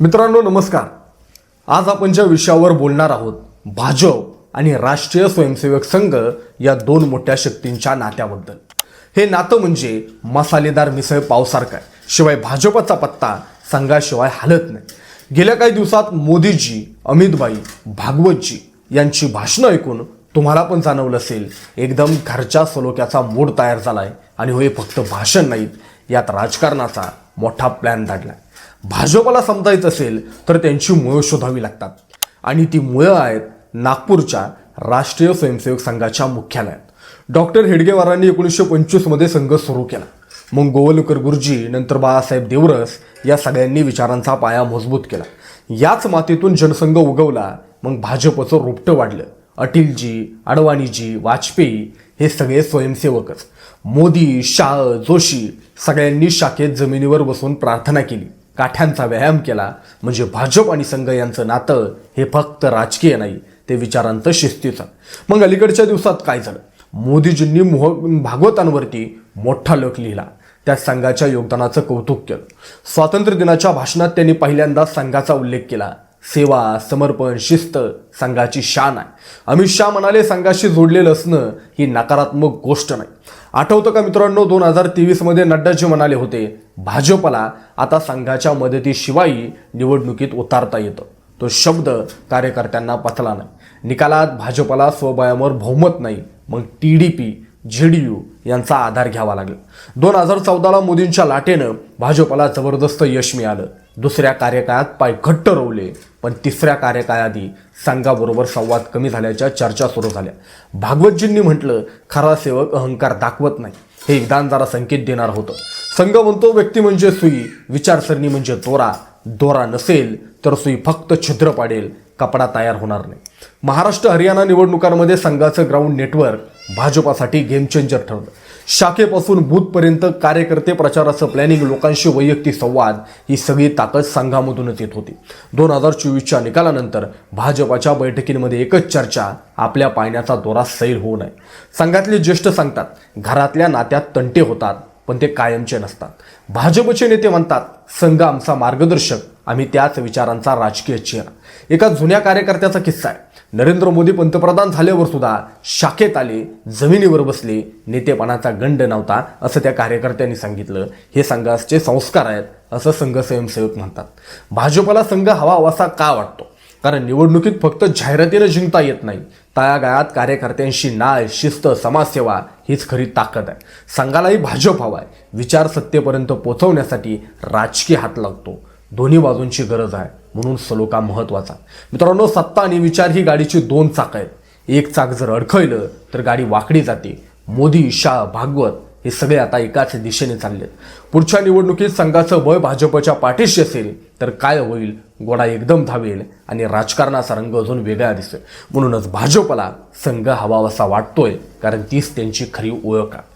मित्रांनो नमस्कार. आज आपण ज्या विषयावर बोलणार आहोत भाजप आणि राष्ट्रीय स्वयंसेवक संघ या दोन मोठ्या शक्तींच्या नात्याबद्दल. हे नातं म्हणजे मसालेदार मिसळ पावसारखं आहे. शिवाय भाजपचा पत्ता संघाशिवाय हलत नाही. गेल्या काही दिवसात मोदीजी अमितभाई भागवतजी यांची भाषणं ऐकून तुम्हाला पण जाणवलं असेल एकदम घरच्या सलोक्याचा मूड तयार झाला आहे आणि हो हे फक्त भाषण नाहीत यात राजकारणाचा मोठा प्लॅन धाडलाय भाजपला समजायचं असेल तर त्यांची मुळं शोधावी लागतात. आणि ती मुळं आहेत नागपूरच्या राष्ट्रीय स्वयंसेवक संघाच्या मुख्यालयात. डॉक्टर हेडगेवारांनी एकोणीसशे पंचवीसमध्ये संघ सुरू केला. मग गोवलकर गुरुजी नंतर बाळासाहेब देवरस या सगळ्यांनी विचारांचा पाया मजबूत केला. याच मातीतून जनसंघ उगवला मग भाजपचं रोपटं वाढलं. अटीलजी अडवाणीजी वाजपेयी हे सगळे स्वयंसेवकच. मोदी शाह जोशी सगळ्यांनी शाखेत जमिनीवर बसून प्रार्थना केली. काठ्यांचा व्यायाम केला म्हणजे भाजप आणि संघ यांचं नातं हे फक्त राजकीय नाही ते विचारांचं शिस्तीचं. मग अलीकडच्या दिवसात काय झालं? मोदीजींनी मोह भागवतांवरती मोठा लेख लिहिला. त्या संघाच्या योगदानाचं कौतुक केलं. स्वातंत्र्य दिनाच्या भाषणात त्यांनी पहिल्यांदा संघाचा उल्लेख केला. सेवा समर्पण शिस्त संघाची शान आहे. अमित शाह म्हणाले संघाशी जोडलेलं असणं ही नकारात्मक गोष्ट नाही. आठवतं का मित्रांनो दोन हजार तेवीसमध्ये नड्डाजी म्हणाले होते भाजपला आता संघाच्या मदतीशिवाय निवडणुकीत उतारता येतं. तो शब्द कार्यकर्त्यांना पचला नाही. निकालात भाजपला स्वबळावर बहुमत नाही मग T D P J D U यांचा आधार घ्यावा लागला. दोन हजार चौदाला मोदींच्या लाटेनं भाजपला जबरदस्त यश मिळालं. दुसऱ्या कार्यकाळात पाय घट्ट रोवले. पण तिसऱ्या कार्यकाळाआधी संघाबरोबर संवाद कमी झाल्याच्या चर्चा सुरू झाल्या. भागवतजींनी म्हटलं खरा सेवक अहंकार दाखवत नाही. हे विधान जरा संकेत देणार होतं. संघ म्हणतो व्यक्ती म्हणजे सुई विचारसरणी म्हणजे दोरा. दोरा नसेल तर सुई फक्त छिद्र पाडेल. कपडा तयार होणार नाही. महाराष्ट्र हरियाणा निवडणुकांमध्ये संघाचं ग्राउंड नेटवर्क भाजपासाठी गेम चेंजर ठरलं. शाखेपासून बूथपर्यंत कार्यकर्ते प्रचाराचं प्लॅनिंग लोकांशी वैयक्तिक संवाद ही सगळी ताकद संघामधूनच येत होती. दोन हजार चोवीसच्या निकालानंतर भाजपाच्या बैठकींमध्ये एकच चर्चा आपल्या पायण्याचा दोरा सैल होऊ नये. संघातले ज्येष्ठ सांगतात घरातल्या नात्यात तंटे होतात पण ते कायमचे नसतात. भाजपचे नेते म्हणतात संघ आमचा मार्गदर्शक आम्ही त्याच विचारांचा राजकीय चेहरा एका जुन्या कार्यकर्त्याचा किस्सा आहे. नरेंद्र मोदी पंतप्रधान झाल्यावर सुद्धा शाखेत आले जमिनीवर बसले नेतेपणाचा गंड नव्हता असं त्या कार्यकर्त्यांनी सांगितलं. हे संघाचे संस्कार आहेत असं संघ स्वयंसेवक म्हणतात. भाजपला संघ हवा असा का वाटतो? कारण निवडणुकीत फक्त जाहिरातीनं जिंकता येत नाही. तळागाळात कार्यकर्त्यांशी नाळ शिस्त समाजसेवा हीच खरी ताकद आहे. संघालाही भाजप हवा आहे. विचार सत्तेपर्यंत पोचवण्यासाठी राजकीय हात लागतो दोन्ही बाजूंची गरज आहे. म्हणून सलोका महत्त्वाचा मित्रांनो सत्ता आणि विचार ही गाडीची दोन चाक आहेत. एक चाक जर अडखळलं तर गाडी वाकडी जाते. मोदी शाह भागवत हे सगळे आता एकाच दिशेने चाललेत. पुढच्या निवडणुकीत संघाचं बळ भाजपच्या पाठीशी असेल तर काय होईल? गोडा एकदम धावेल आणि राजकारणाचा रंग अजून वेगळा दिसेल. म्हणूनच भाजपला संघ हवा असा वाटतोय कारण तीच त्यांची खरी ओळख आहे.